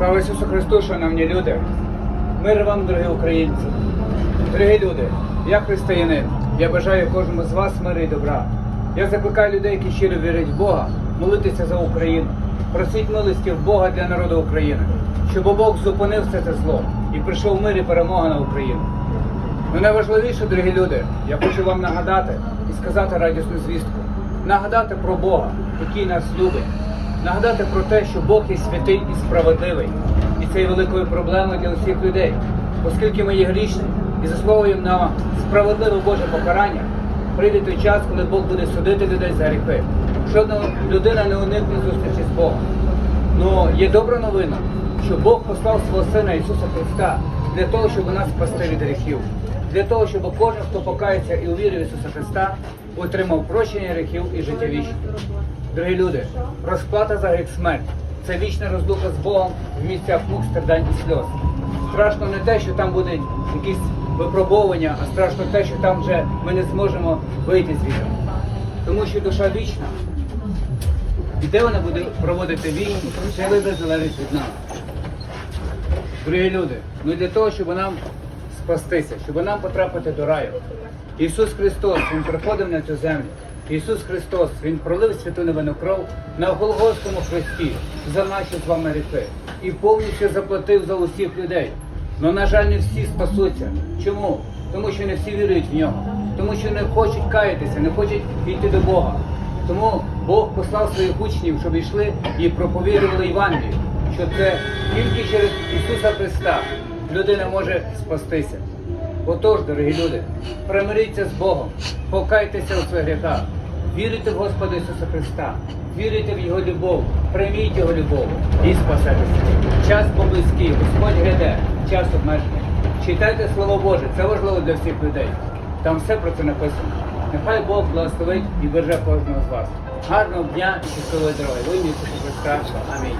Слава Ісусу Христу, шановні люди! Мир вам, дорогі українці! Дорогі люди, я християнин. Я бажаю кожному з вас миру і добра. Я закликаю людей, які щиро вірять в Бога, молитися за Україну, просіть милості в Бога для народу України, щоб Бог зупинив все це зло і прийшов мир і перемога на Україну. Ну найважливіше, дорогі люди, я хочу вам нагадати і сказати радісну звістку. Нагадати про Бога, який нас любить. Нагадати про те, що Бог є святий і справедливий. І це є великою проблемою для усіх людей. Оскільки ми є грішні і заслуговуємо на справедливе Боже покарання, прийде той час, коли Бог буде судити людей за гріхи. Жодна людина не уникне зустрічі з Богом. Ну є добра новина, що Бог послав свого Сина Ісуса Христа для того, щоб нас спасти від гріхів, для того, щоб кожен, хто покається і увірив Ісуса Христа, отримав прощення гріхів і життя вічне. Дорогі люди, розплата за гріх смерть це вічна розлука з Богом в місцях мук, страдань і сльоз. Страшно не те, що там будуть якісь випробовування, а страшно те, що там вже ми не зможемо вийти звідти. Тому що душа вічна, і де вона буде проводити війну, це лише залежить від нас. Дорогі люди, ну для того, щоб нам спастися, щоб нам потрапити до раю. Ісус Христос, Він приходив на цю землю. Ісус Христос, Він пролив святу невинну кров на Голгофському хресті за наші з вами гріхи і повністю заплатив за усіх людей. Но, на жаль, не всі спасуться. Чому? Тому що не всі вірують в нього, тому що не хочуть каятися, не хочуть йти до Бога. Тому Бог послав своїх учнів, щоб йшли і проповідували Євангелію, що це тільки через Ісуса Христа людина може спастися. Отож, дорогі люди, примиріться з Богом, покайтеся у своїх гріхах, вірите в Господа Ісуса Христа, вірите в Його любов, прийміть Його любов і спасетеся. Час поблизький, Господь гряде, час обмежений. Читайте Слово Боже, це важливо для всіх людей. Там все про це написано. Нехай Бог благословить і береже кожного з вас. Гарного дня і щасливої дороги. Ви Ісуса Христа. Амінь.